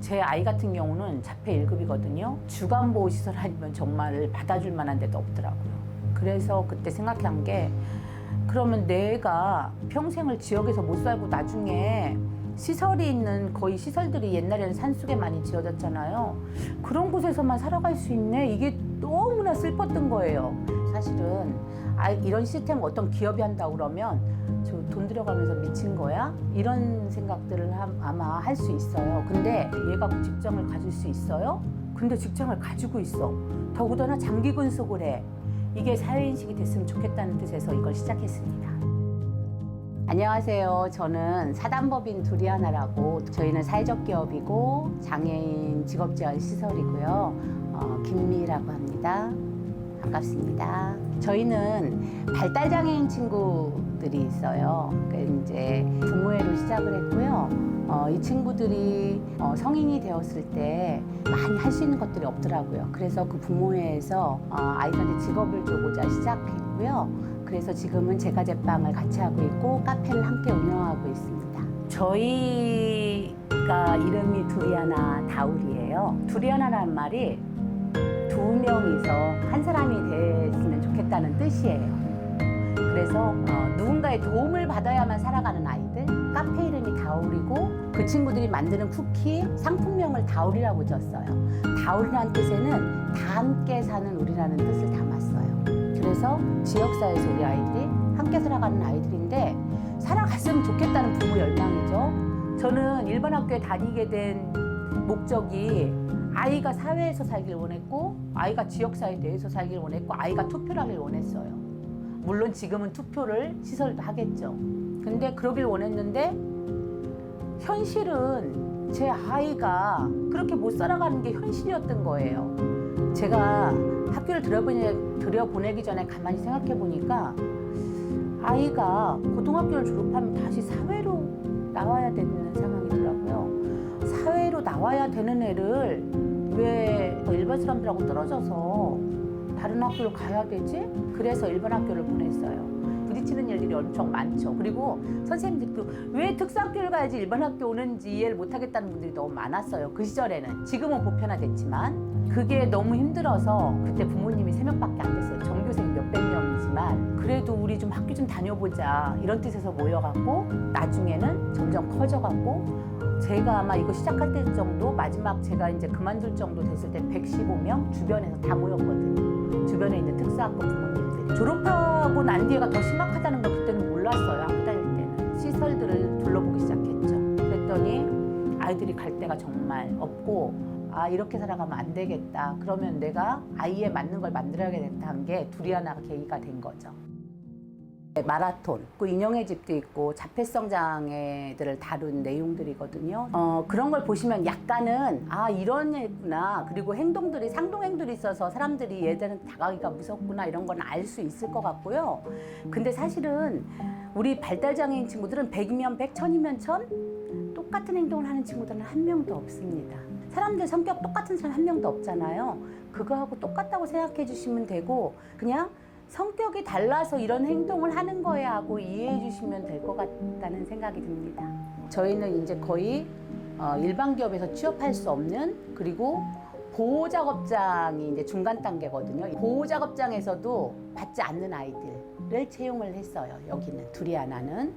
제 아이 같은 경우는 자폐 1급이거든요. 주간 보호 시설 아니면 정말 받아줄 만한 데도 없더라고요. 그래서 그때 생각한 게 그러면 내가 평생을 지역에서 못 살고 나중에 시설이 있는 거의 시설들이 옛날에는 산속에 많이 지어졌잖아요. 그런 곳에서만 살아갈 수 있네. 이게 너무나 슬펐던 거예요. 사실은 아, 이런 시스템 어떤 기업이 한다고 그러면 저 돈 들여가면서 미친 거야? 이런 생각들을 함- 아마 할 수 있어요. 근데 얘가 직장을 가질 수 있어요? 근데 직장을 가지고 있어. 더구나 장기 근속을 해. 이게 사회인식이 됐으면 좋겠다는 뜻에서 이걸 시작했습니다. 안녕하세요. 저는 사단법인 두리아나라고 저희는 사회적 기업이고 장애인 직업 지원 시설이고요. 어, 김미라고 합니다. 반갑습니다. 저희는 발달장애인 친구들이 있어요. 그 이제 부모회로 시작을 했고요. 어, 이 친구들이 어, 성인이 되었을 때 많이 할 수 있는 것들이 없더라고요. 그래서 그 부모회에서 어, 아이들한테 직업을 주고자 시작했고요. 그래서 지금은 제가 제빵을 같이 하고 있고 카페를 함께 운영하고 있습니다. 저희가 이름이 두리아나 다울이에요. 두리아나라는 말이 두 명이서 한 사람이 됐으면 좋겠다는 뜻이에요. 그래서 어, 누군가의 도움을 받아야만 살아가는 아이들 카페 이름이 다울이고 그 친구들이 만드는 쿠키 상품명을 다울이라고 졌어요. 다울이라는 뜻에는 다 함께 사는 우리라는 뜻을 담았어요. 그래서 지역사회에서 우리 아이들이 함께 살아가는 아이들인데 살아갔으면 좋겠다는 부모 열망이죠. 저는 일반 학교에 다니게 된 목적이 아이가 사회에서 살길 원했고 아이가 지역사회 내에서 살길 원했고 아이가 투표를 하길 원했어요. 물론 지금은 투표를 시설도 하겠죠. 근데 그러길 원했는데 현실은 제 아이가 그렇게 못 살아가는 게 현실이었던 거예요. 제가 학교를 들여보내, 들여보내기 전에 가만히 생각해 보니까 아이가 고등학교를 졸업하면 다시 사회로 나와야 되는 상황이더라고요. 사회로 나와야 되는 애를 왜 일반 사람들하고 떨어져서 다른 학교를 가야 되지? 그래서 일반 학교를 보냈어요. 부딪히는 일들이 엄청 많죠. 그리고 선생님들도 왜 특수학교를 가야지 일반 학교 오는지 이해를 못하겠다는 분들이 너무 많았어요. 그 시절에는. 지금은 보편화됐지만 그게 너무 힘들어서 그때 부모님이 세 명밖에 안 됐어요. 전교생이 몇백 명이지만 그래도 우리 좀 학교 좀 다녀보자 이런 뜻에서 모여갖고 나중에는 점점 커져갖고 제가 아마 이거 시작할 때 정도 마지막 제가 이제 그만둘 정도 됐을 때 115명 주변에서 다 모였거든요. 주변에 있는 특수학교 부모님들 졸업하고 난 뒤에가 더 심각하다는 걸 그때는 몰랐어요. 학교 다닐 때는 시설들을 둘러보기 시작했죠. 그랬더니 아이들이 갈 데가 정말 없고 아 이렇게 살아가면 안 되겠다. 그러면 내가 아이에 맞는 걸 만들어야겠다 한게 둘이 하나가 계기가 된 거죠. 마라톤, 그 인형의 집도 있고 자폐성 장애들을 다룬 내용들이거든요. 어, 그런 걸 보시면 약간은 아 이런 애구나. 그리고 행동들이 상동 행동이 있어서 사람들이 얘들은 다가기가 무섭구나 이런 건 알 수 있을 것 같고요. 근데 사실은 우리 발달 장애인 친구들은 100이면 100, 1000이면 1000 똑같은 행동을 하는 친구들은 한 명도 없습니다. 사람들 성격 똑같은 사람 한 명도 없잖아요. 그거하고 똑같다고 생각해 주시면 되고 그냥 성격이 달라서 이런 행동을 하는 거에 하고 이해해 주시면 될 것 같다는 생각이 듭니다. 저희는 이제 거의 어, 일반 기업에서 취업할 수 없는 그리고 보호 작업장이 이제 중간 단계거든요. 보호 작업장에서도 받지 않는 아이들을 채용을 했어요. 여기는 둘이 하나는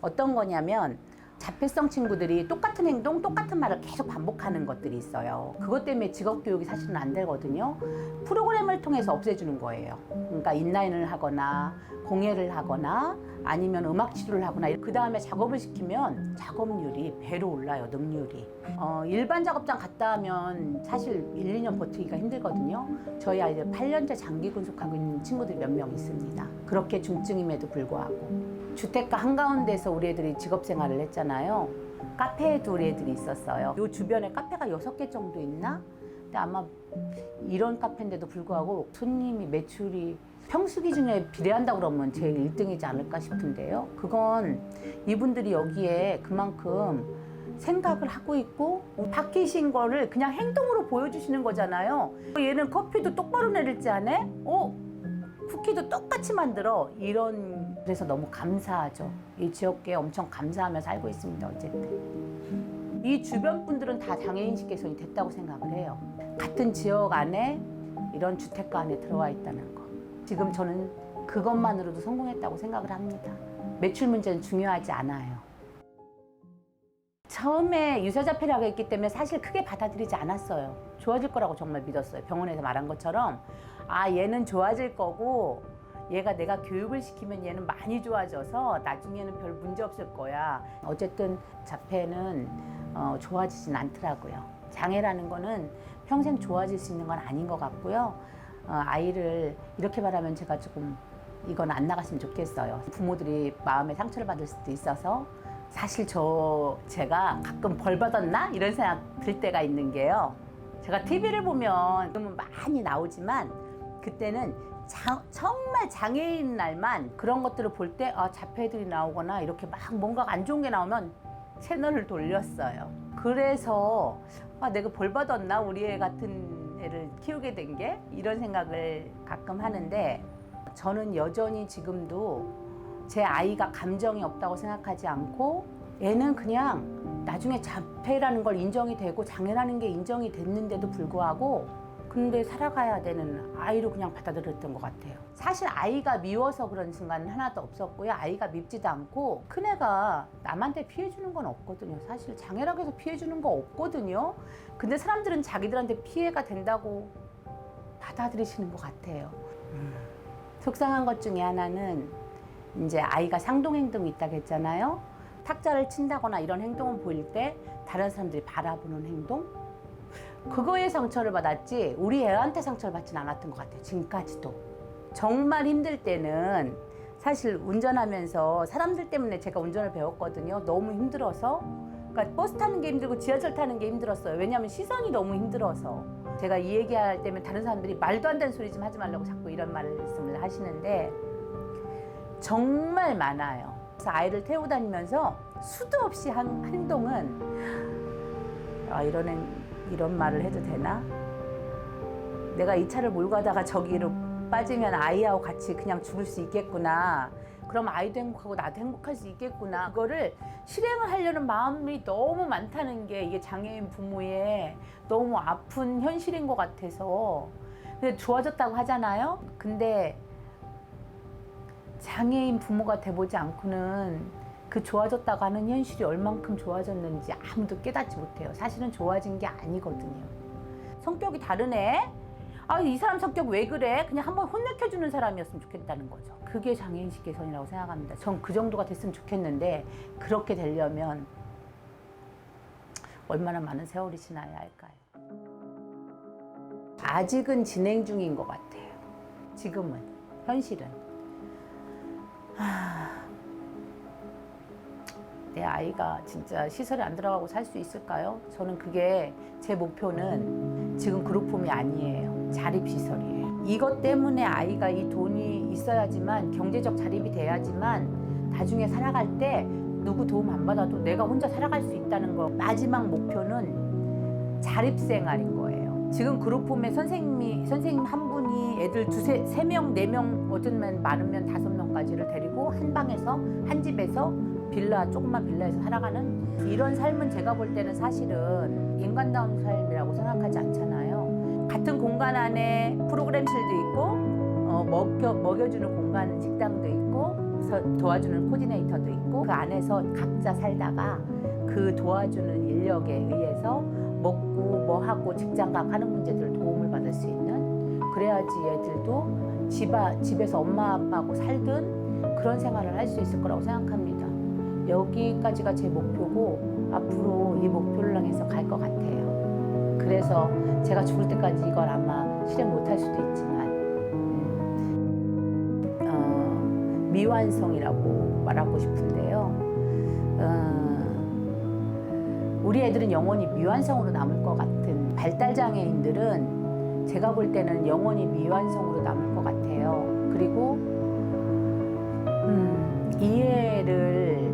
어떤 거냐면 자폐성 친구들이 똑같은 행동, 똑같은 말을 계속 반복하는 것들이 있어요. 그것 때문에 직업 교육이 사실은 안 되거든요. 프로그램을 통해서 없애주는 거예요. 그러니까 인라인을 하거나 공예를 하거나 아니면 음악 치료를 하거나 그 다음에 작업을 시키면 작업률이 배로 올라요 능률이 어, 일반 작업장 갔다 하면 사실 1, 2년 버티기가 힘들거든요 저희 아이들 8년째 장기 근속하고 있는 친구들이 몇명 있습니다 그렇게 중증임에도 불구하고 주택가 한가운데서 우리 애들이 직업 생활을 했잖아요 카페에도 우리 애들이 있었어요 요 주변에 카페가 여섯 개 정도 있나? 근데 아마 이런 카페인데도 불구하고 손님이 매출이 평수 기준에 비례한다 그러면 제일 1등이지 않을까 싶은데요. 그건 이분들이 여기에 그만큼 생각을 하고 있고 바뀌신 거를 그냥 행동으로 보여주시는 거잖아요. 얘는 커피도 똑바로 내릴지 안 해? 어? 쿠키도 똑같이 만들어 이런 그래서 너무 감사하죠. 이 지역에 엄청 감사하며 살고 있습니다. 어쨌든 이 주변 분들은 다 장애인식 개선이 됐다고 생각을 해요. 같은 지역 안에 이런 주택가 안에 들어와 있다는 거. 지금 저는 그것만으로도 성공했다고 생각을 합니다. 매출 문제는 중요하지 않아요. 처음에 유사자 폐라고 했기 때문에 사실 크게 받아들이지 않았어요. 좋아질 거라고 정말 믿었어요. 병원에서 말한 것처럼 아 얘는 좋아질 거고 얘가 내가 교육을 시키면 얘는 많이 좋아져서 나중에는 별 문제 없을 거야. 어쨌든 자폐는 어, 좋아지진 않더라고요. 장애라는 거는 평생 좋아질 수 있는 건 아닌 것 같고요. 어, 아이를 이렇게 말하면 제가 조금 이건 안 나갔으면 좋겠어요. 부모들이 마음에 상처를 받을 수도 있어서 사실 저 제가 가끔 벌 받았나 이런 생각 들 때가 있는 게요. 제가 TV를 보면 지금은 많이 나오지만 그때는 장- 정말 장애인 날만 그런 것들을 볼 때 아, 자폐들이 나오거나 이렇게 막 뭔가 안 좋은 게 나오면 채널을 돌렸어요. 그래서 아, 내가 벌 받았나 우리 애 같은 애를 키우게 된 게 이런 생각을 가끔 하는데 저는 여전히 지금도 제 아이가 감정이 없다고 생각하지 않고 애는 그냥 나중에 자폐라는 걸 인정이 되고 장애라는 게 인정이 됐는데도 불구하고 근데 살아가야 되는 아이로 그냥 받아들였던 것 같아요. 사실 아이가 미워서 그런 순간은 하나도 없었고요. 아이가 밉지도 않고 큰애가 남한테 피해 주는 건 없거든요. 사실 장애라고 해서 피해 주는 거 없거든요. 근데 사람들은 자기들한테 피해가 된다고 받아들이시는 것 같아요. 음. 속상한 것 중에 하나는 이제 아이가 상동 행동이 있다고 했잖아요. 탁자를 친다거나 이런 행동을 보일 때 다른 사람들이 바라보는 행동? 그거에 상처를 받았지 우리 애한테 상처를 받진 않았던 것 같아요. 지금까지도. 정말 힘들 때는 사실 운전하면서 사람들 때문에 제가 운전을 배웠거든요. 너무 힘들어서. 그러니까 버스 타는 게 힘들고 지하철 타는 게 힘들었어요. 왜냐하면 시선이 너무 힘들어서. 제가 이 얘기할 때면 다른 사람들이 말도 안 되는 소리 좀 하지 말라고 자꾸 이런 말씀을 하시는데 정말 많아요. 그래서 아이를 태우고 다니면서 수도 없이 한 행동은 아 이런 행- 이런 말을 해도 되나? 내가 이 차를 몰고 가다가 저기로 빠지면 아이하고 같이 그냥 죽을 수 있겠구나. 그럼 아이도 행복하고 나도 행복할 수 있겠구나. 그거를 실행을 하려는 마음이 너무 많다는 게 이게 장애인 부모의 너무 아픈 현실인 것 같아서. 근데 좋아졌다고 하잖아요. 근데 장애인 부모가 돼보지 않고는 그 좋아졌다고 하는 현실이 얼만큼 좋아졌는지 아무도 깨닫지 못해요. 사실은 좋아진 게 아니거든요. 성격이 다르네? 아, 이 사람 성격 왜 그래? 그냥 한번 혼내켜주는 사람이었으면 좋겠다는 거죠. 그게 장애인식 개선이라고 생각합니다. 전 그 정도가 됐으면 좋겠는데, 그렇게 되려면 얼마나 많은 세월이 지나야 할까요? 아직은 진행 중인 것 같아요. 지금은, 현실은. 내 아이가 진짜 시설에 안 들어가고 살 수 있을까요? 저는 그게 제 목표는 지금 그룹홈이 아니에요. 자립시설이에요. 이것 때문에 아이가 이 돈이 있어야지만 경제적 자립이 돼야지만 나중에 살아갈 때 누구 도움 안 받아도 내가 혼자 살아갈 수 있다는 거. 마지막 목표는 자립생활인 거예요. 지금 그룹홈에 선생님이 선생님 한 분이 애들 두세 세 명 네 명 어쩌면 많으면 다섯 명까지를 데리고 한 방에서 한 집에서 빌라 조그만 빌라에서 살아가는 이런 삶은 제가 볼 때는 사실은 인간다운 삶이라고 생각하지 않잖아요. 같은 공간 안에 프로그램실도 있고 어, 먹여 먹여주는 공간 식당도 있고 서- 도와주는 코디네이터도 있고 그 안에서 각자 살다가 그 도와주는 인력에 의해서 먹고 뭐 하고 직장 각 하는 문제들을 도움을 받을 수 있는 그래야지 애들도 집아, 집에서 엄마 아빠하고 살든 그런 생활을 할 수 있을 거라고 생각합니다. 여기까지가 제 목표고 앞으로 이 목표를 향해서 갈 것 같아요. 그래서 제가 죽을 때까지 이걸 아마 실행 못할 수도 있지만 음, 어, 미완성이라고 말하고 싶은데요. 어, 우리 애들은 영원히 미완성으로 남을 것 같은 발달 장애인들은 제가 볼 때는 영원히 미완성으로 남을 것 같아요. 그리고 음, 이해를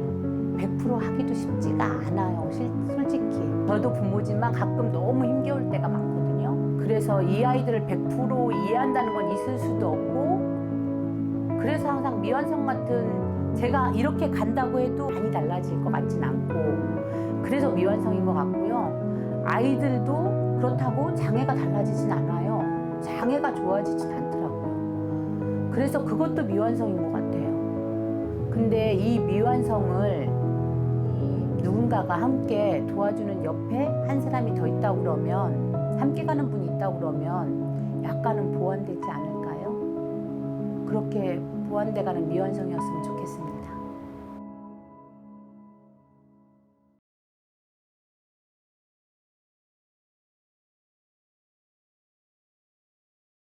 100% 하기도 쉽지가 않아요. 실- 솔직히. 저도 부모지만 가끔 너무 힘겨울 때가 많거든요. 그래서 이 아이들을 100% 이해한다는 건 있을 수도 없고 그래서 항상 미완성 같은 제가 이렇게 간다고 해도 많이 달라질 것 같진 않고 그래서 미완성인 것 같고요. 아이들도 그렇다고 장애가 달라지진 않아요. 장애가 좋아지진 않더라고요. 그래서 그것도 미완성인 것 같아요. 근데 이 미완성을 이 누군가가 함께 도와주는 옆에 한 사람이 더 있다고 그러면 함께 가는 분이 있다고 그러면 약간은 보완되지 않을까요? 그렇게 보완돼가는 미완성이었으면 좋겠습니다.